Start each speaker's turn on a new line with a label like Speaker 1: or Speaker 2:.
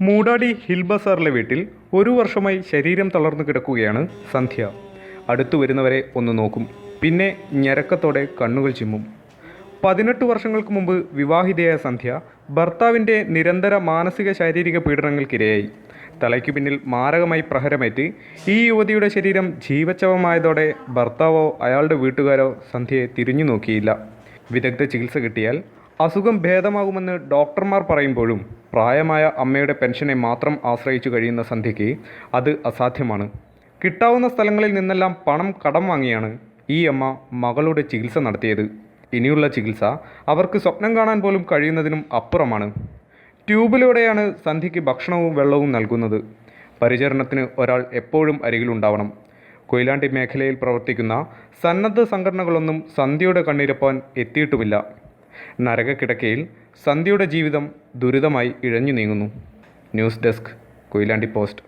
Speaker 1: മൂടാടി ഹിൽബസാറിലെ വീട്ടിൽ ഒരു വർഷമായി ശരീരം തളർന്നു കിടക്കുകയാണ് സന്ധ്യ. അടുത്തു വരുന്നവരെ ഒന്ന് നോക്കും. പിന്നെ ഞരക്കത്തോടെ കണ്ണുകൾ ചിമ്മും. പതിനെട്ട് വർഷങ്ങൾക്ക് മുമ്പ് വിവാഹിതയായ സന്ധ്യ ഭർത്താവിന്റെ നിരന്തര മാനസിക ശാരീരിക പീഡനങ്ങൾക്കിരയായി. തലയ്ക്ക് പിന്നിൽ മാരകമായി പ്രഹരമേറ്റ് ഈ യുവതിയുടെ ശരീരം ജീവച്ഛവമായതോടെ ഭർത്താവോ അയാളുടെ വീട്ടുകാരോ സന്ധ്യയെ തിരിഞ്ഞു നോക്കിയില്ല. വിദഗ്ധ ചികിത്സ കിട്ടിയാൽ അസുഖം ഭേദമാകുമെന്ന് ഡോക്ടർമാർ പറയുമ്പോഴും പ്രായമായ അമ്മയുടെ പെൻഷനെ മാത്രം ആശ്രയിച്ചു കഴിയുന്ന സന്ധ്യയ്ക്ക് അത് അസാധ്യമാണ്. കിട്ടാവുന്ന സ്ഥലങ്ങളിൽ നിന്നെല്ലാം പണം കടം വാങ്ങിയാണ് ഈ അമ്മ മകളുടെ ചികിത്സ നടത്തിയത്. ഇനിയുള്ള ചികിത്സ അവർക്ക് സ്വപ്നം കാണാൻ പോലും കഴിയുന്നതിനും അപ്പുറമാണ്. ട്യൂബിലൂടെയാണ് സന്ധ്യയ്ക്ക് ഭക്ഷണവും വെള്ളവും നൽകുന്നത്. പരിചരണത്തിന് ഒരാൾ എപ്പോഴും അരികിലുണ്ടാവണം. കൊയിലാണ്ടി മേഖലയിൽ പ്രവർത്തിക്കുന്ന സന്നദ്ധ സംഘടനകളൊന്നും സന്ധ്യയുടെ കണ്ണീരപ്പാൻ എത്തിയിട്ടുമില്ല. നരകക്കിടക്കയിൽ സന്ധ്യയുടെ ജീവിതം ദുരിതമായി ഇഴഞ്ഞു നീങ്ങുന്നു. News desk Koyilandy post.